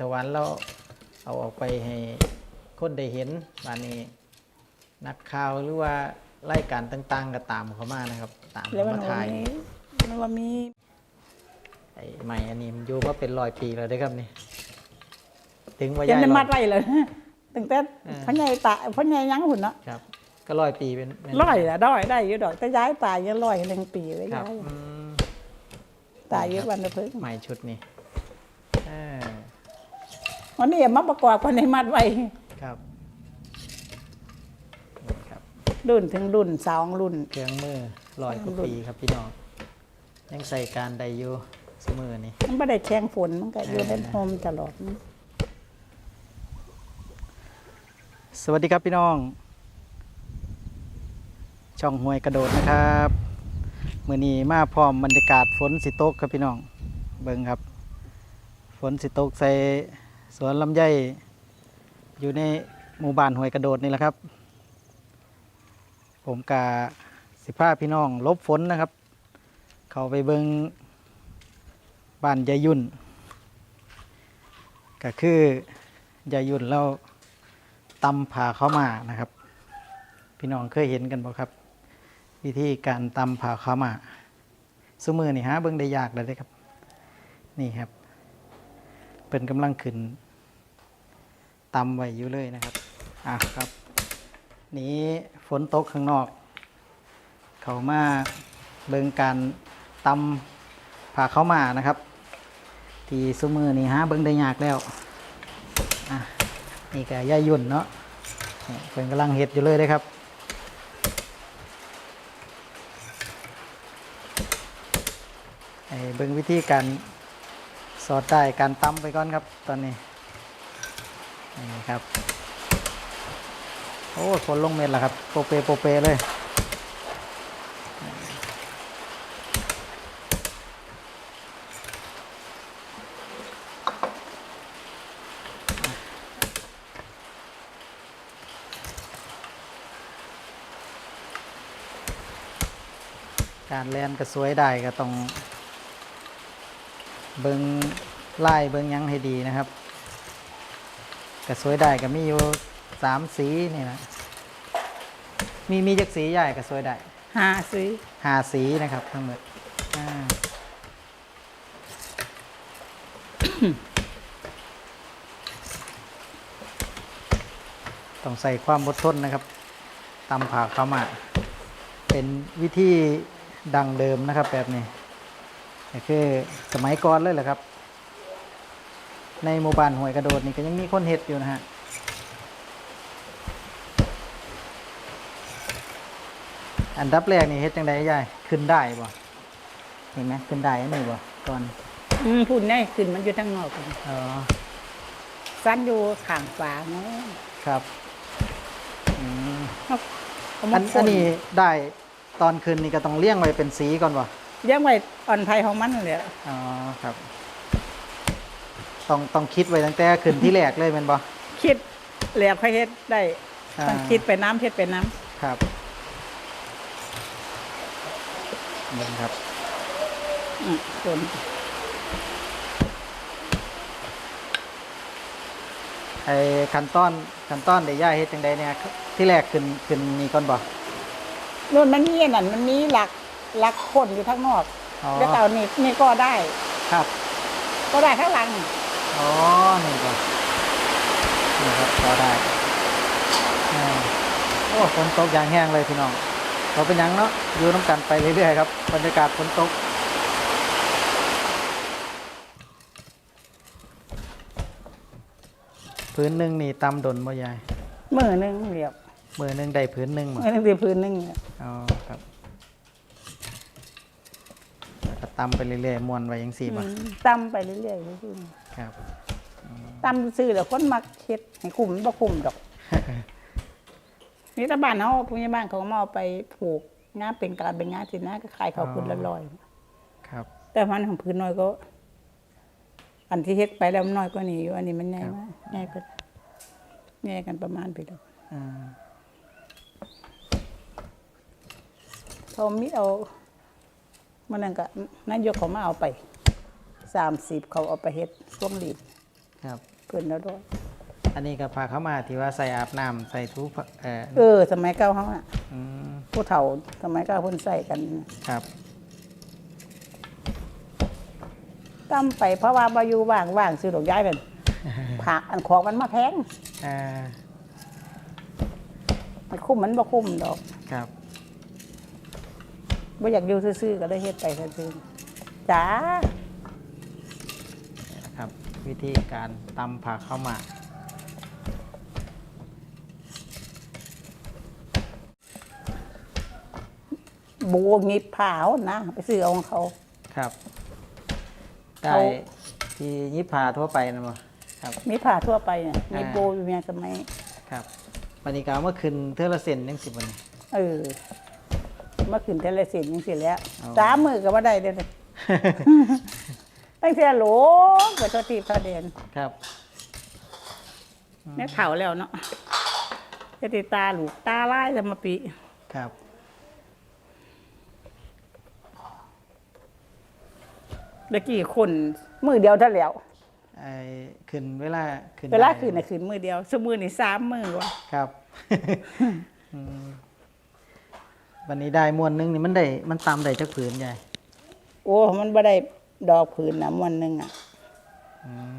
ถวันเราเอาออกไปให้คนได้เห็นบานนี้ นักข่าวหรือว่ารายการต่างๆก็ตามเขามานะครับ ตามแล้วเขามันมาว่าถ่ายมีมันว่ามีไอ้ใหม่อันนี้มันอยู่มาเป็นร้อยปีแล้วเด้อครับนี่ถึงว่ายัย้างยได้ร้มัอดยไว้เลยตั้งแต่เออพ่อใหญ่ตาพ่อใหญ่ยังหุ่นเนาะครับ ก็ร้อยปีเป็นเป็นร้อยละร้อยได้อยู่ดอกแต่ย้ายตายยังร้อยหนึ่งปีเลยครับย้ายอืมตายเยอะวันละเพิ่ง ใหม่ชุดนี้เออ วันนี้มาประกอบคนในมัดไว้ครับนี่ครับรุ่นถึงรุ่นสองรุ่น เครื่องมือร้อยกว่าปีครับพี่น้อง ยังใส่การใดอยู่เสมอนี่มันไม่ได้แช่งฝนมันก็อยู่ในเออโฮมตลอด สวัสดีครับพี่น้อง ช่องหวยกระโดดนะครับมือนี้มาพร้อมบรรยากาศฝนสิตกครับพี่น้อง เบิ่งครับ ฝนสิตกใส่ สวนลำไยอยู่ในหมู่บ้านหวยกระโดดนี่แหละครับ ผมกาสิพาพี่น้องลบฝนนะครับ เขาไปเบิงบ้านยายยุ่น ก็คือยายยุ่นเราตำผ่าเข้ามานะครับ พี่น้องเคยเห็นกันบ่ครับ วิธีการตำผ่าเข้ามาสมือนี่ฮะเบิ่งได้ยากเลยครับ นี่ครับเป็นกำลังขึ้น ตำไว้อยู่เลยนะครับ อะครับ นี้ฝนตกข้างนอก เขามาเบิ่งการตำผ่าข้ามานะครับ ที่สมือนี่ฮะเบิ่งได้ยากแล้ว อะ นี่ก็ย่ายุ่นเนาะเพิ่นกำลังเฮ็ดอยู่เลยเลยครับไอเบิ่งวิธีการสอดได้การตำไปก่อนครับตอนนี้ นี่ครับ โอ้ฝนลงเม็ดแล้วครับ โปเปโปเปเลยการแลนก็สวยได้ก็ต้อง เบิงไล่เบิงยังให้ดีนะครับ ก็สวยได้ก็มีอยู่สามสีนี่นะมีมีจักสีใหญ่ก็สวยได้หาซื้อห้าสีนะครับ ทั้งหมดอ่า ต้องใส่ความอดทนนะครับตำผ่าเข้าวหมากเป็นวิธีดังเดิมนะครับแบบนี้ก็คือสมัยก่อนเลยแหละครับ ในหมู่บ้านห้วยกระโดดนี่ก็ยังมีคนเห็ดอยู่นะฮะอันดับแรกนี่เฮ็ดจังไดยายขึ้นได้บ่เห็นไหมขึ้นได้อันนี้บ่ก่อนอืมพุ่นนี่ขึ้นมันอยู่ทั้งนอกพุ่นอ๋อสั้นอยู่ข้างฝาเนาะครับอืมเอาเอาอัมานอันนี้ได้ตอนคืนนี่ก็ต้องเลี้ยงไว้เป็นสีก่อนบ่เลี้ยังไว้อ่อนไผ่ของมันนั่นแหละอ๋อครับ ต้องต้องคิดไว้ตั้งแต่คืนที่แรกเลยแม่นบ่คิดแหลกค่อยเฮ็ดได้อ่าต้องคิดไปน้ำเฮ็ดไปน้ำครับเบิ่งครับ อืมส่วนไอ้ขั้นตอนขั้นตอนได้ย่ายเฮ็ดจังไดเนี่ยที่แรกขึ้นขึ้นนี่ก่อนบ่นู่นมันมีอันนั่นมันมีหลักหลักคนอยู่ข้างนอก อ๋อแล้วก็เอานี่นี่ก็ได้ ครับ ก็ได้ข้างหลัง อ๋อ นี่ก็นี่ครับพอได้อ่าโอ้ฝนตกอย่างแห้งเลยพี่น้องเราเป็นหยังเนาะอยู่น้ำกันไปเรื่อยๆครับบรรยากาศฝนตกพื้นหนึ่งนี่ตำดนบ่ยายมือหนึงเรียบมือหนึ่งได้พื้นหนึ่งหมมือหนึงเดียวพื้นหนึงเนี่ยอ๋อครับแล้วก็ตำไปเรื่อยๆมวนไว้ยังสี่บ่อืมตำไปเรื่อยๆเรื่อย ครับๆตำซื้อแล้วคนมักเฮ็ดให้คุ้มบ่คุ้มดอกนี่ถ้าบ้านเฮาผู้ใหญ่บ้านเขาก็มาเอาไปผูกงานเป็นการเป็นงานสินะก็ขายเขาวพื้นละร้อยครับ แต่มันของพื้นน้อยก็ อันที่เฮ็ดไปแล้วมันน้อยกว่านี้อยู่อันนี้มันใหญ่ครับมากใหญ่ก็ใหญ่กันประมาณไปแล้วอ่าเขามีเอามันนั่นก็นายกเขามาเอาไป สามสิบเขาเอาไปเฮ็ดช่วงรีดครับ เพิ่นแล้วด้วยอันนี้ก็พาเข้ามาที่ว่าใส่อาบน้ำใส่ทุกเอ่อเออ สมัยเก่าเฮาน่ะ อืมผู้เฒ่าสมัยเก่าเพิ่นใส่กันครับตำไปเพราะว่าบ่อยู่ว่างว่างซื้อดอกย้ายนั่นผักอันของมันมาแพงอ่ามันคุ้มมันบ่คุ้มดอกครับบ่อยากอยู่ซื่อๆก็เลยเฮ็ดไปซื่อๆจ้านี่นะครับ วิธีการตำผักเข้าวหมากบูงิบผ้าเอานะ ไปซื้อเอาของเขา ครับได้เขาที่ยิบผาทั่วไปนะมั้ครับ มีผ้าทั่วไปเนี่ยมีอ่าโบอยู่เมียสมัยครับวันนี้ก็เอามื่อคืนเทอละเซนยังสิบวันนี้ เออเมื่อคืนเทเลสินยังสิแล้วเอา สามมือก็ว่าได้เด้อ ตั้งแต่โหลเปิดตัวตีบตัวเด่นครับแม่เผาแล้วเนาะจะติดตาหลูกตาลายจะมาปีครับเมื่อกี้คนมือเดียวเท่าแล้วไอ้ขึ้นเวลาขึ้นเวลาได้คืนน่ะคืนมือเดียวสมือนี่สามมือวะครับอืมวันนี้ได้มวนหนึงนี่มันได้มันตำได้จักผืนใหญ่ โอ้ มันบ่ได้ ดอกผืนนะมวนหนึงอะอืม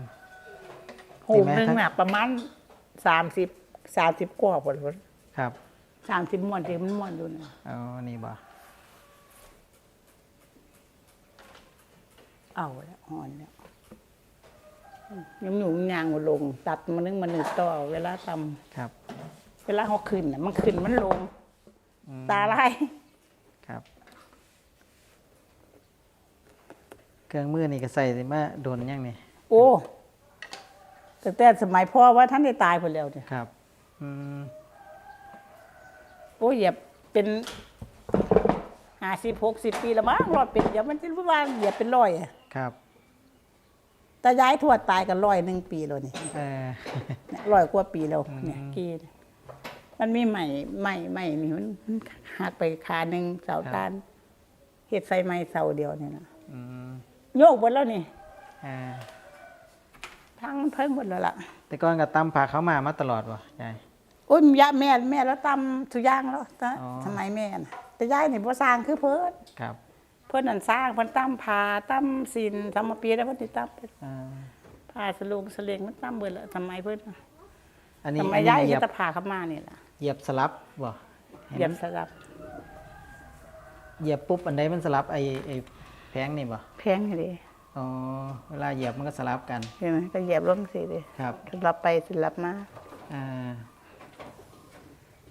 หูสิแม่หนึงทั้งน่ะ ประมาณสามสิบสามสิบกว่าพอดครับสามสิบมวนที่มันมวนอยู่นะเอานี่บ่เอาแล้วอ่อนแล้วยมหนูยางมาลง ตัดมันนึงมันหนึงต่อ เวลาตำครับ เวลาเขาขึ้นน่ะ มันขึ้นมันลงอืมตาลาย ครับ เครื่องมือนี่ก็ใส่มาโดนยังนี่โอ้แต่แต่สมัยพ่อว่าท่านได้ตายไปแล้วเนี่ยครับ อืมโอ้เหยียบเป็นห้าสิบหกสิบปีแล้วมั้งรอดเป็นเดี๋ยวมันจะรู้ว่าเหยียบเป็นร้อยอะครับตาย้ายทวดตายกันร้อยหนึ่งปีแล้วนี่เออเนี่ยร้อยกว่าปีแล้วเนี่ยอืม กี่มันมีใหม่ใหม่ใหม่นี่มันมันหักไปขาหนึ่งเสาตานเห็ดใส่ไม้เสาเดียวเนี่ยนะอืม โยกหมดแล้วนี่อ่าทั้งมันเพิ่งหมดแล้วล่ะแต่ก่อนก็ตำผักเข้าวหมากมาตลอดวะยายโอ้ยยะแม่แม่แล้วตำทุกอย่างแล้วแต่อ๋อ สมัยแม่น่ะแต่ยายนี่บ่สร้างคือเพิ่นครับเพิ่นนั่นสร้างเพิ่นตำผาตำสินทำมาปีแล้วเพิ่นสิตำเป็นอ่าผ้าสลุงสเลงมันตำเบิดแล้วสมัยเพิ่นน่ะอันนี้สมัอัยนนี้ยายเหยีเฮ็ยดบแตะผาเข้ามานี่ล่ะเหยียบสลับบ่ให้เหยียบมันสลับเหยียบปุ๊บอันใดมันสลับไอ้ไอ้แพงนี่บ่แพงให้ดิอ๋อเวลาเหยียบมันก็สลับกัน เห็นไหมก็เหยียบลงสิดิครับ สลับไปสลับมาอ่า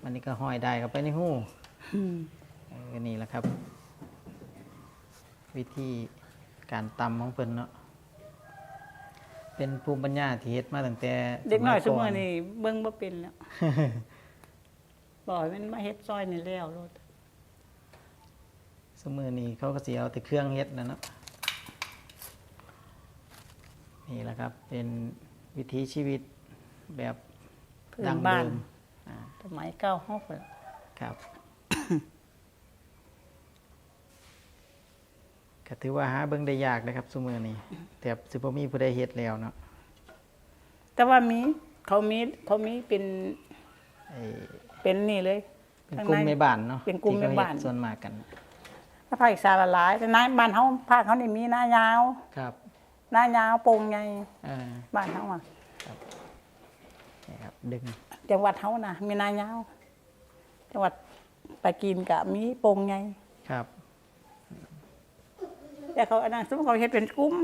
วันนี้ก็ห้อยได้เข้าไปในหูอืมเออนี่แหละครับ วิธีการตำของเพิ่นเนาะเป็นภูมิปัญญาที่เฮ็ดมาตั้งแต่เด็กน้อยสซุมัมื้อก่นี่เบิ่งบ่เป็นแล้ว บอกให้มันมาเฮ็ดซอยนี่แล้วโลด สมือนี้เขาก็สิเอาแต่เครื่องเฮ็ดนะเนาะนี่แหละครับ เป็นวิถีชีวิตแบบพื้นดังบ้าเดิน มอ่าสมัยเก่าเฮาพุ่นครับก็ถือว่าหาเบิ่งได้ยากนะครับสมือนี้แต่สิบ่มีผู้ใดเฮ็ดแล้วเนาะแต่ว่ามีเขามีเขามีเป็นไอ้เป็นนี่เลยเป็นกลุ่มแม่บ้านเนาะเป็นกลุ่มที่แม่เขาเฮ็ดบ้าน ส่วนมากกัน ถ้าภาคอีสานละหลาย แต่นายบ้านเฮาภาคเขานี่มีหน้ายาวครับหน้ายาวโปร่งใหญ่อ่าบ้านเฮาอะนี่ครับดึงจังหวัดเฮานะมีหน้ายาวจังหวัดปรากีนก็มีโปร่งใหญ่ครับแต่เขาอันนั้นสมมติเขาเฮ็ดเป็นกลุ่ม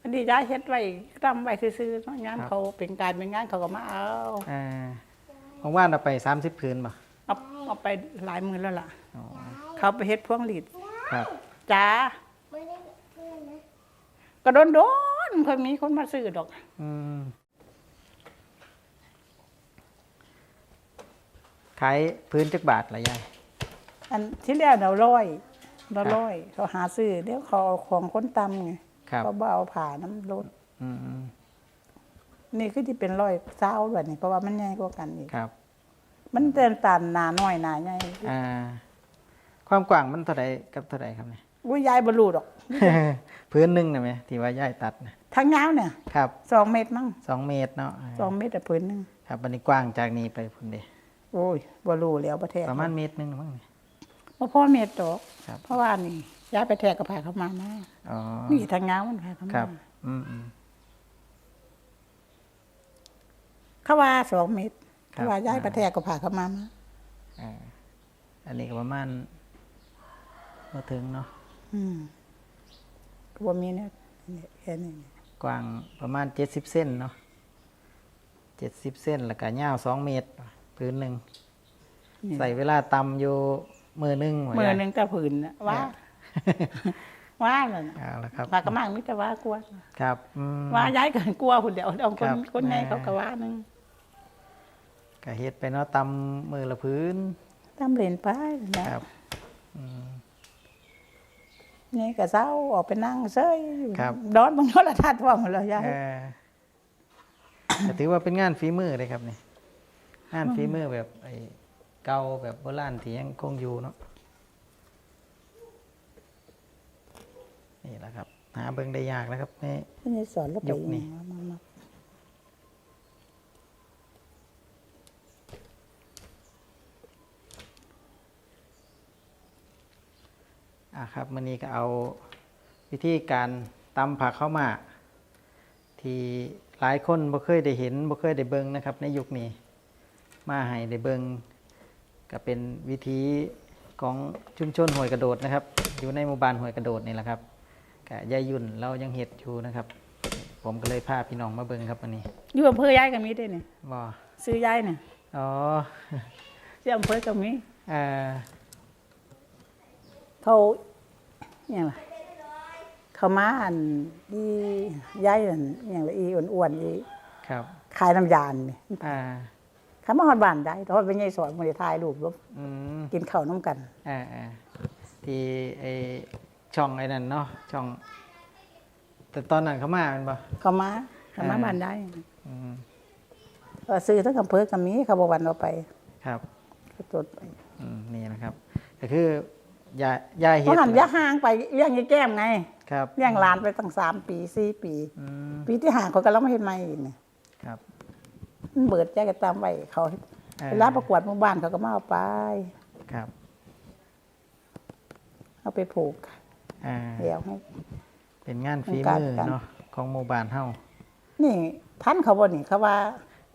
อันนี้ย้ายเฮ็ดไว้ตำไว้ซื่อๆเนาะงานเขาเป็นการเป็นงานเขาก็มาเอาอ่าของว่านเอาไป30พื้นบ่เอาเอาไปหลายหมื่นแล้วล่ะอ๋อ เขาไปเฮ็ดพวงหลีดครับ จ้าก็โดนโดนๆค่อยมีคนมาซื้อดอก อืมขายพื้นจักบาทละยายอันที่แรกเราร้อยเราร้อย เขาหาซื้อเดี๋ยวเขาเอาของคนตำไงครับ เขาบ่เอาผ่าน้ำรถอืมนี่คือที่เป็นร้อยเศร้าแบบนี้เพราะว่ามันใหญ่กว่ากันอีก ครับ มันเดินตันหนาน้อยหนาใหญ่อ่า ความกว้างมันเท่าใดกับเท่าใดครับเนี่ยอุ้ยยายบรรลุดอก พื้นหนึ่งนะไหมที่ว่าย่ายตัดนะทั้งยาวเนี่ยครับสองเมตรมั้งสองเมตรเนาะสองเมตรแต่พื้นหนึงครับอันนี้กว้างจากนี้ไปพุ่นเดโอ้ยบ่รู้แล้วประเทศประมาณเมตรหนึงมั้งนี่บ่พ่อเมตรดอกครับเพราะว่านี่ย้ายไปแทกก็พาเขามามาอ๋อนี่ทางยาวมันพาเขาครัมาบอืมอืมเขาว่าสองเมตรครับเขาว่าย้ายไปแทกก็พาเขามามาอ่าอันนี้ก็ประมาณ มาถึงเนาะอืมก็บ่มีเนี่ยเนี่ยแค่นี้กว้างประมาณเจ็ดสิบเส้นเนาะเจ็ดสิบเส้นแล้วก็ยาวสองเมตรพื้นหนึ่งนี่ใส่เวลาตำอยู่มือหนึงว่ามือได้หนึงแต่ผืนน่ะว่าว่านั่นน่ะเอาละครับพากระมังมิตรว่ากลัวครับอืมว่าย้ายเกินกลัวพุ่นเดียวเอาคครันบคนใหญ่แหม่เขาก็ว่าหนึงก็เฮ็ดไปเนาะตำมือละพื้นตามเล่นไปนะครับอืม นี่ก็เศร้าออกไปนั่งเซ้ยอยู่ครับ ดอนบางโทรทัศน์ว่าหมดแล้วยายเออแต่ถือว่าเป็นงานฝีมือเลยครับนี่งานฝีมือแบบไอ้เก่าแบบโบราณที่ยังคงอยู่เนาะนี่แหละครับ หาเบิ่งได้ยากนะครับนี่พี่นี่สอนแล้วไปยุคนี้ มามา อะครับมันนี้ก็เอาวิธีการตำผักเข้าวหมากที่หลายคนบ่เคยได้เห็นบ่เคยได้เบิ่งนะครับ ในยุคนี้ มาให้ได้เบิ่งก็เป็นวิธีของชุมชนห้วยกระโดดนะครับ อยู่ในหมู่บ้านห้วยกระโดดนี่แหละครับกยายยุ่นเรายังเห็ดอยู่นะครับ ผมก็เลยพาพี่น้องมาเบิ่งครับวันนี้อยู่อำเภอยายก็มีด้วยนี่บ่ซื้อยายเนี่ยอ๋อที่อำเภอก็มีเอ่อเขา เนี่ยล่ะเขามาอันอียายอันอย่างละอีอ้วนๆอีครับขายน้ำยานนี่อ่าเขามาฮอดบ้านได้ทอดไปยายสอนมื้อนี้ถ่ายรูปลบอืมกินข้าวน้ำกันอ่าอ่าที่ไอช่องไอ้นั่นเนาะช่อง แต่ตอนนั้นเขามาเป็นปะเขามาเขามาอ่าบ้านได้อืมก็ซื้อทั้งอำเภอก็มีเขาบอกวันเราไป ครับก็จดไปอืมนี่นะครับก็คือ ยายยายเพเห็ดราะหันยาห่างไปเลี้ยงยายแก้มไงครับเลี้ยงหลานไปตั้งสามปีสี่ปี อืมปีที่ห่างเขาก็เราไม่เห็นไม่อีกเนี่ยครับ มันเบิดแจ้ก็ตามไว้เขาอ่าเวลาประกวดหมู่บ้านเขาก็มาเอาไป ครับเอาไปผูกอ่าเดี๋ยวให้ เป็นงานฝีการมือกันเนาะของหมู่บ้านเฮานี่ท่านเขาบ่นี่เขาว่า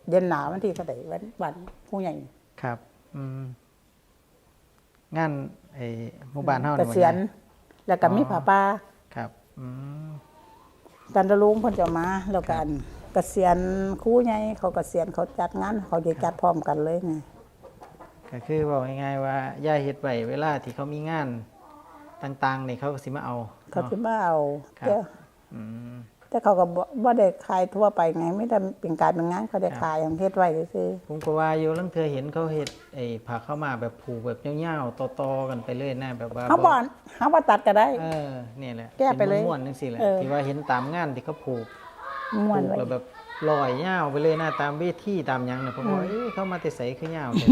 เดือนหนาววันที่เท่าไหร่วันวันผู้ใหญ่ ครับอืม งานไอหมู่บ้านเฮาเกนี่บ่ษียณยายแล้วก็มีอ๋อผ้าป่าครับอืมจันทลุงเพิ่นจะมาแล้วกันเกษียณครูใหญ่เขาเกษียณเขาจัดงานเขาจะจัดพร้อมกันเลยไงก็คือบอกง่ายๆว่ายายเฮ็ดไว้เวลาที่เขามีงานต่างๆนี่เขาก็สิมาเอาเขาเนาะ สิมาเอาครับแต่อืม แต่เขาก็บ่บ่ได้ขายทั่วไปไง ไม่ได้เป็นการเป็นงานเขาได้ครับขายอย่างเฮ็ดไว้ซื่อผมก็ว่าอยู่ลังเธอเห็นเขาเห็ดไอ้ผักเข้ามาแบบผูกแบบเงี้ยวๆต่อๆกันไปเลยนะแบบว่าๆเขาบ่เขาบ่ตัดก็ได้ เออเนี่ยแหละแก้ไปเลยนม้วนๆจังซี่แหละเออที่ว่าเห็นตามงานที่เขาผูกม่วนผูกไว้แล้วแบบลอยเงาวไปเลยนะตามเวทีตามหยังเนี่ยผมว่าอืมเอ้ยเขามาแต่ใสคือเงาวแต่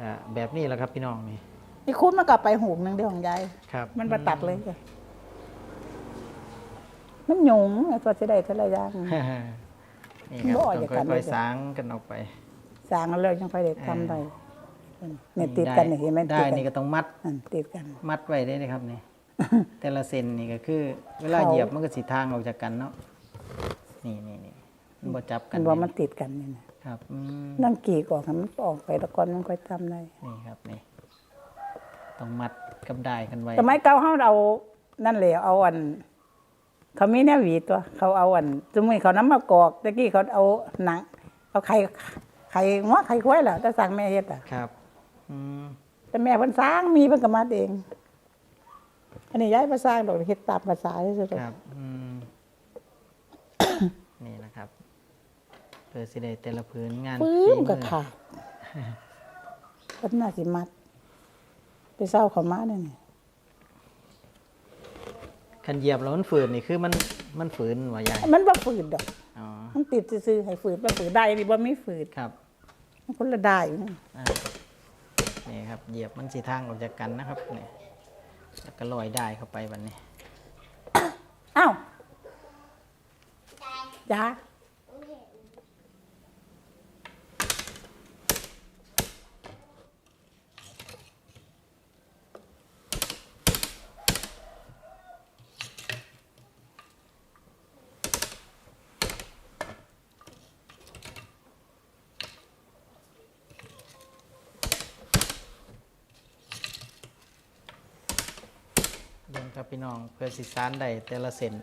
อ่าแบบนี้แหละครับพี่น้องนี่นี่คุณมันก็ไปหูกหนึงเดียวของยายครับมันบ่ตัดเลยจ้ะ มันหยุงตัวสิได้เท่าไหร่ย่าง นี่ครับบ่ออกต้อจากงกันค่อยเลยจ้ะๆสางกันออกไปสร้างแล้วยังค่อยได้ทำเออได้เนี่ยติดกันนี่เห็นไหมได้ติดกันี่ก็ต้องมัดนั่นติดกัน มัดไว้ได้เลยครับนี่ แต่ละเซนนี่ก็คือ เวลาเขา เหยียบมันก็สีทางออกจากกันเนาะนี่นี่นี่มันบ่จับกัมันนว่ามันติดกันนี่นะครับอืมนั่งกี่ออกให้มันออกไปตะกอนมันค่อยทำได้นี่ครับนี่ต้องมัดกับได้กันไว้สมัยเก่าเฮาเอานั่นแหละเอาอัน เขามีแนวหวีตัว เขาเอาอันสมมุติเขาน้ำมากอกตะกี้เขาเอาหนังเอาไข่ไข่งัวไข่ควายล่ะแต่สั่งแม่เฮ็ดอะครับ อืมแต่แม่เพิ่นสร้างมีเพิ่นก็มัดเอง อันนี้ย้ายมาสร้างดอกเฮ็ดตามภาษาซื่อๆครับ อืม นี่นะครับเพื่อสิได้แต่ละพื้นงานปื้ฝีมก็มือขาดเพิ่นน่าสิมัด ไปเศร้าเขามาเนี่ยนี่ คันเหยียบแล้วมันฝืนนี่คือมันมันฝืนว่ายายมันบ่ฝืนดอก อ๋อมันติดซื่อๆให้ฝืนบ่ฝืนได้นี่บ่มีฝืนครับมันคนละได้อยู่นะอ่านี่ครับเหยียบมันสีทางออกจากกันนะครับนี่แล้วก็ลอยได้เข้าไปวันนี้ อ้าวจ้า เบิ่งครับพี่น้องเพื่อสิสานได้แต่ละเส้น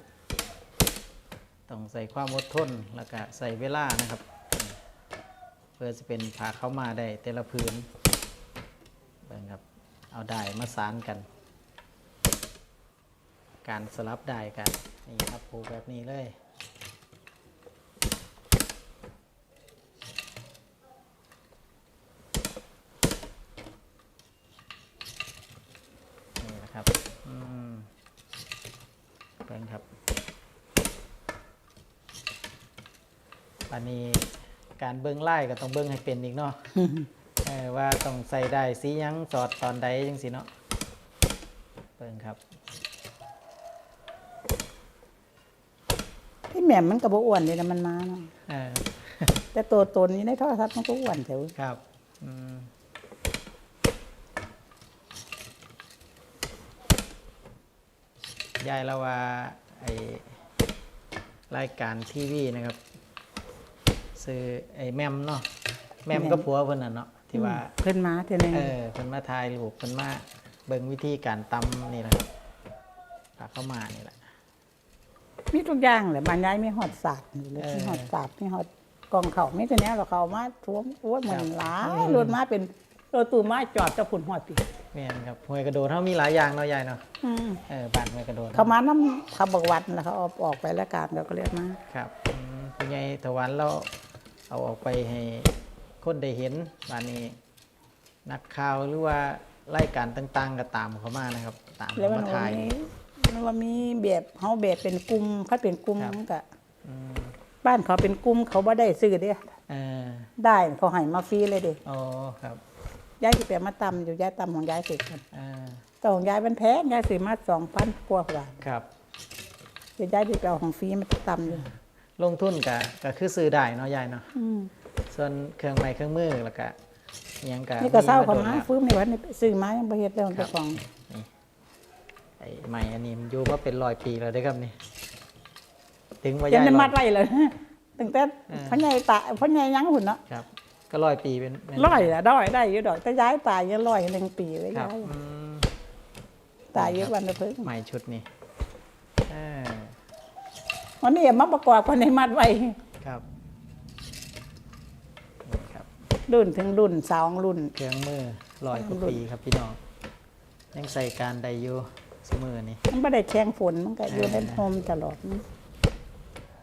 ต้องใส่ความอดทนแล้วก็ใส่เวลานะครับ เพื่อจะเป็นผ่าเข้ามาได้แต่ละพื้นเบิ่งครับเอาได้มาสานกัน การสลับได้กันนี่ครับผูแบบนี้เลย นี่นะครับ อืมเบิ่งครับ อั นนี้การเบิ้งไล่ก็ต้องเบิ้งให้เป็นอีกเนาะเออว่าต้องใส่ได้สีหยังสอดตอนใดจังสิเนาะเบิ่งครับพี่แหม่มมันก็บ่อ้วนเลยนะมันมาเนาะเออแต่ตัวตนนี้ในโทรศัพท์มันก็อ้วนแถวครับอืมยายเราว่าไอรายการทีวีนะครับ ซื้อไอแมมเนาะแมมก็ผัวเพิ่นน่ะเนาะที่ว่าเพิ่นมาเท่านึงเออเพิ่นมาถ่ายรูปเพิ่นมาเบิ่งวิธีการตำนี่แหละครับพาเข้ามานี่แหละ มีทุกอย่างแหละบ้านยายมีฮอดสาดนี่เลยเออมีฮอดสาดมีฮอดกองเขามีแต่เนี้ยเราเขามาท่วมโอ้ยเหมือนหลายรถมาเป็นรถตู้มาจอดจะผุนฮอดปีแม่นครับห้วยกระโดดเฮามีหลายอย่างเนาะยายเนาะอืมเออบ้านห้วยกระโดดเขามาน้ำเขาบอกวัดแล้วเขาเอาออกไปแล้วการเราก็เรียกมา ครับอืมผู้ใหญ่ถวันเรา เอาออกไปให้คนได้เห็นบ้านนี้ นักข่าวหรือว่ารายการต่างๆก็ตามเขามานะครับ ตามแล้วเขามันมาว่าถ่ายมีมันว่ามีแบบเฮาแบบเป็นกลุ่มเขาเป็นกลุ่มครับ มันก็อืมบ้านเขาเป็นกลุ่มเขาบ่ได้ซื้อเด้เออได้เขาให้มาฟรีเลยเด้อ๋อครับยายสิไปเอามาตำอยู่ยายตำของยายเสร็จกันอ่าแต่ของยายมันแพงยายซื้อมา2,000กว่าบาทครับ เดี๋ยวยายสิไปเอาของฟรีมาตำอยู่ ลงทุนก็ก็คือซื้อได้เนาะยายเนาะอืมส่วนเครื่องไม้เครื่องมือแล้วก็อิหยังก็นี่ก็เศร้าเขาโดนมาแล้วฟื้นในวันนี้ซื้อมายังบ่เฮ็ดแล้วครัเจ้าบของนี่ไอ้ใหม่อันนี้มันอยู่มาเป็นร้อยปีแล้วได้อครับนี่ถึงว่ายัยางยได้ร้มัอดยไว้เลยตั้งแต่เออพ่อใหญ่ตายพ่อใหญ่ยังหุ่นเนาะครับ ก็ร้อยปีเป็นเป็นร้อยละร้อยได้อยู่ดอกแต่ย้ายตายยังร้อยหนึ่งปีเลยครับย้ายอืมตายเยอะวันละเพิ่งใหม่ชุดนี้เออ วันนี้มาประกอบคนในมัดไว้ครับนี่ครับรุ่นถึงรุ่นสองรุ่น เครื่องมือร้อยกว่าปีครับพี่น้องยังใส่การได้อยู่เสมอนี่มันไม่ได้แข่งฝนมันก็อยู่ในเออโฮมตลอด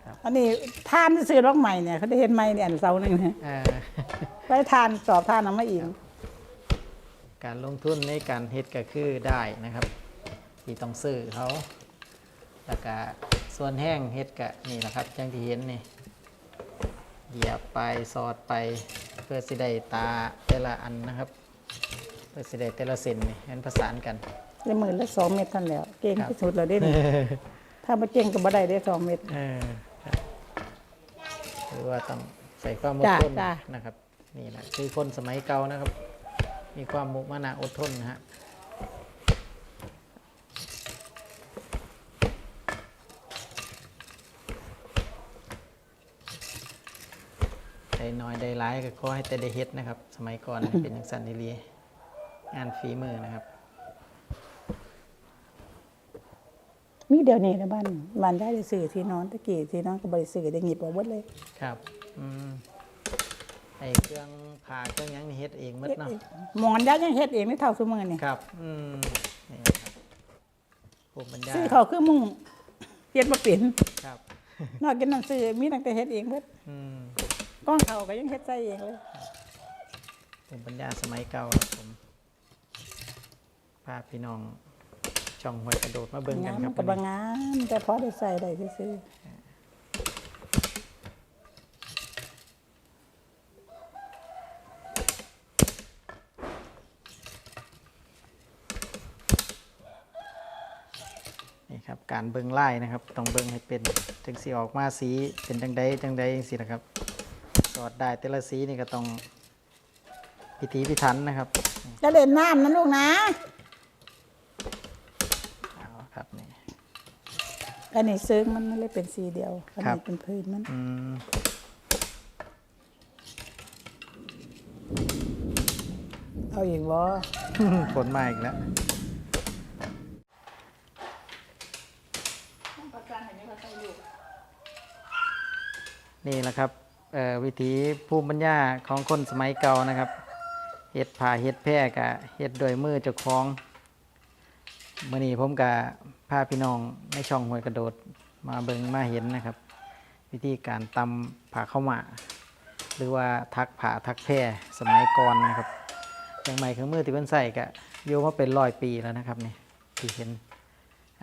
ครับอันนี้ทานที่ซื้อรอกใหม่เนี่ยเขาได้เห็นใหม่เนี่ยอันเสาหนึ่งเนี่ยเอ่อไว้ทานสอบทานเอามาอีกการลงทุนในการเฮ็ดก็คือได้นะครับ ที่ต้องซื้อเขา แล้วก็ส่วนแห้งเฮ็ดกะนี่แหละครับอย่างที่เห็นนี่เหยียบไปสอดไปเพื่อสิได้ตาแต่ละอันนะครับ เพื่อสิได้แต่ละเส้นนี่ให้มันประสานกันได้หมื่นละสองเม็ดท่านแล้ว เก่งครับที่สุดเลยได้นี่ถ้ามาเก่งก็บ่ได้ได้สองเม็ดเออครับหรือว่าต้องใส่ความอดจ้ะทนจ้ะนะครับ นี่แหละคือคนสมัยเก่านะครับ มีความมุมานะอดทนนะฮะ น้อยได้ร้ายก็ขอให้แต่ได้เฮ็ดนะครับ สมัยก่อนเป็นอย่างสันนิลีงานฝีมือนะครับ มีเดี๋ยวนี้นะบ้านบ้านได้ได้ซื้อที่นอนตะกี้ที่นอนก็บริซื้อได้หยิบเอาหมดเลยครับอืมไอเครื่องผ่าเครื่องหยังนี่เฮ็ดเองหมดเนาะหมอนยายยังเฮ็ดเองไม่เท่าซุมื้อนี่ครับ อืมนี่ครับภูมิปัญญาซื้อเขาคือมุ่งเฮ็ดบ่เป็นครับ นอกจากนั้นซื้อมีตั้งแต่เฮ็ดเองเบิด อืม ก้องเขาก็ยังเฮ็ดใส่เองเลยภูมิปัญญาสมัยเก่าครับผมพาพี่น้องช่องหวยกระโดดมาเบิ่งกันงามครับก็วับ่นนี้งามแต่พอได้ใส่ได้ซื่อนี่ครับการเบิ่งไล่นะครับ ต้องเบิ่งให้เป็นจังสีออกมาสีเป็นจังใดจังใดจังสีนะครับ สอดได้แต่ละสีนี่ก็ต้องพิธีพิถันนะครับจะเล่นน้ำนะลูกนะเอาครับนี่ อันนี้ซึ้งมันไม่ได้เป็นสีเดียวอันครับ นี้เป็นพื้นมันอืมเอาอย่างวะฝนมาอีกแล้วนี่แหละครับเอ่อ วิถีภูมิปัญญาของคนสมัยเก่านะครับเฮ็ดผ่าเฮ็ดแพร่กะเฮ็ดโดยมือเจ้าของมื่อนี้ผมกะพาพี่น้องในช่องห้วยกระโดดมาเบิงมาเห็นนะครับ วิธีการตำผ่าเข้ามาหรือว่าทักผ่าทักแพร่สมัยก่อนนะครับอย่างใหม่เครื่องมือที่เพิ่นใส่กะโยมาเป็นร้อยปีแล้วนะครับนี่ที่เห็น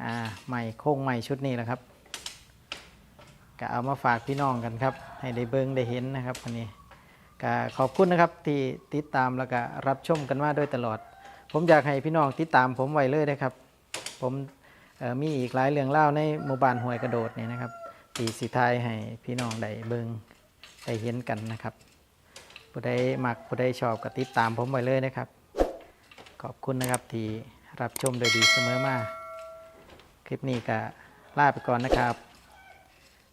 อ่าใหม่โค้งใหม่ชุดนี้แหละครับ ก็เอามาฝากพี่น้องกันครับ ให้ได้เบิ่งได้เห็นนะครับวันนี้ก็ขอบคุณนะครับที่ติดตามแล้วก็รับชมกันมาโดยตลอด ผมอยากให้พี่น้องติดตามผมไว้เลยนะครับ ผมมีอีกหลายเรื่องเล่าในหมู่บ้านห้วยกระโดดนี่นะครับตีสิทายให้พี่น้องได้เบิงได้เห็นกันนะครับผู้ใดมักผู้ใดชอบก็ติดตามผมไว้เลยนะครับ ขอบคุณนะครับที่รับชมโดยดีเสมอมา คลิปนี้ก็ลาไปก่อนนะครับ